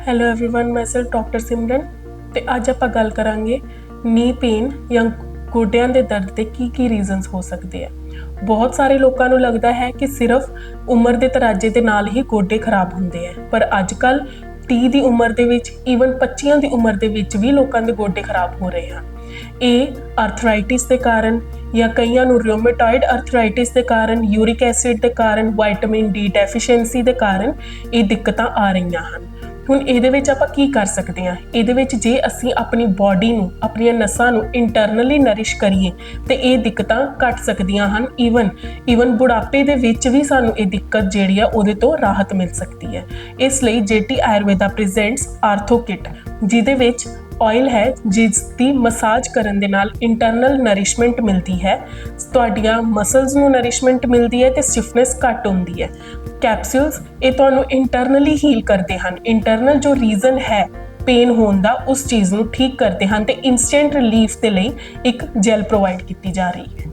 Hello everyone ਮੈਂ sir doctor Simran ਤੇ ਅੱਜ ਆਪਾਂ ਗੱਲ ਕਰਾਂਗੇ ਨੀ ਪੇਨ ਜਾਂ ਗੋਡਿਆਂ ਦੇ ਦਰਦ ਦੇ ਕੀ ਕੀ ਰੀਜ਼ਨਸ ਹੋ ਸਕਦੇ ਆ ਬਹੁਤ ਸਾਰੇ ਲੋਕਾਂ ਨੂੰ ਲੱਗਦਾ ਹੈ ਕਿ ਸਿਰਫ ਉਮਰ ਦੇ ਤਰਾਜੇ ਦੇ ਨਾਲ ਹੀ ਗੋਡੇ ਖਰਾਬ ਹੁੰਦੇ ਆ ਪਰ ਅੱਜ ਕੱਲ 30 ਦੀ ਉਮਰ ਦੇ ਵਿੱਚ ਈਵਨ 25 ਦੀ ਉਮਰ ਦੇ ਵਿੱਚ ਵੀ ਲੋਕਾਂ ਦੇ ਗੋਡੇ ਖਰਾਬ ਹੋ ਰਹੇ ਹਨ ਇਹ ਆਰਥਰਾਈਟਿਸ ਦੇ ਕਾਰਨ ਜਾਂ ਕਈਆਂ ਨੂੰ ਰਿਊਮੇਟਾਇਡ ਆਰਥਰਾਈਟਿਸ ਦੇ ਕਾਰਨ ਯੂਰਿਕ ਐਸਿਡ ਦੇ ਕਾਰਨ ਵਿਟਾਮਿਨ ਡੀ ਡੈਫੀਸ਼ੀਐਂਸੀ ਦੇ ਕਾਰਨ ਇਹ ਦਿੱਕਤਾਂ ਆ ਰਹੀਆਂ ਹਨ ਹੁਣ ਇਹਦੇ ਵਿੱਚ ਆਪਾਂ ਕੀ ਕਰ ਸਕਦੇ ਹਾਂ? ਇਹਦੇ ਵਿੱਚ ਜੇ ਅਸੀਂ ਆਪਣੀ ਬਾਡੀ ਨੂੰ, ਆਪਣੀਆਂ ਨਸਾਂ ਨੂੰ ਇੰਟਰਨਲੀ ਨਰਿਸ਼ ਕਰੀਏ, ਤੇ ਇਹ ਦਿੱਕਤਾਂ ਘਟ ਸਕਦੀਆਂ ਹਨ ਈਵਨ ਈਵਨ ਬੁਢਾਪੇ ਦੇ ਵਿੱਚ ਵੀ ਸਾਨੂੰ ਇਹ ਦਿੱਕਤ ਜਿਹੜੀ ਆ ਉਹਦੇ ਤੋਂ ਰਾਹਤ ਮਿਲ ਸਕਦੀ ਹੈ। ਇਸ ਲਈ JT Ayurveda presents ortho kit ਜਿਹਦੇ ਵਿੱਚ ਆਇਲ ਹੈ, ਜਿਸ ਦੀ ਮਸਾਜ ਕਰਨ ਦੇ ਨਾਲ ਇੰਟਰਨਲ ਨਰਿਸ਼ਮੈਂਟ ਮਿਲਦੀ ਹੈ। ਤੁਹਾਡੀਆਂ ਮਸਲਸ ਨੂੰ ਨਰਿਸ਼ਮੈਂਟ ਮਿਲਦੀ ਹੈ ਤੇ ਸਟਿਫਨੈਸ ਘੱਟ ਹੁੰਦੀ ਹੈ। ਕੈਪਸੂਲਸ ਇਹ ਤੁਹਾਨੂੰ ਇੰਟਰਨਲੀ ਹੀਲ ਕਰਦੇ ਹਨ। ਇੰਟਰਨਲ ਜੋ ਰੀਜ਼ਨ ਹੈ ਪੇਨ ਹੋਣ ਦਾ, ਉਸ ਚੀਜ਼ ਨੂੰ ਠੀਕ ਕਰਦੇ ਹਨ ਤੇ ਇਨਸਟੈਂਟ ਰਿਲੀਫ ਦੇ ਲਈ ਇੱਕ ਜੈਲ ਪ੍ਰੋਵਾਈਡ ਕੀਤੀ ਜਾ ਰਹੀ ਹੈ।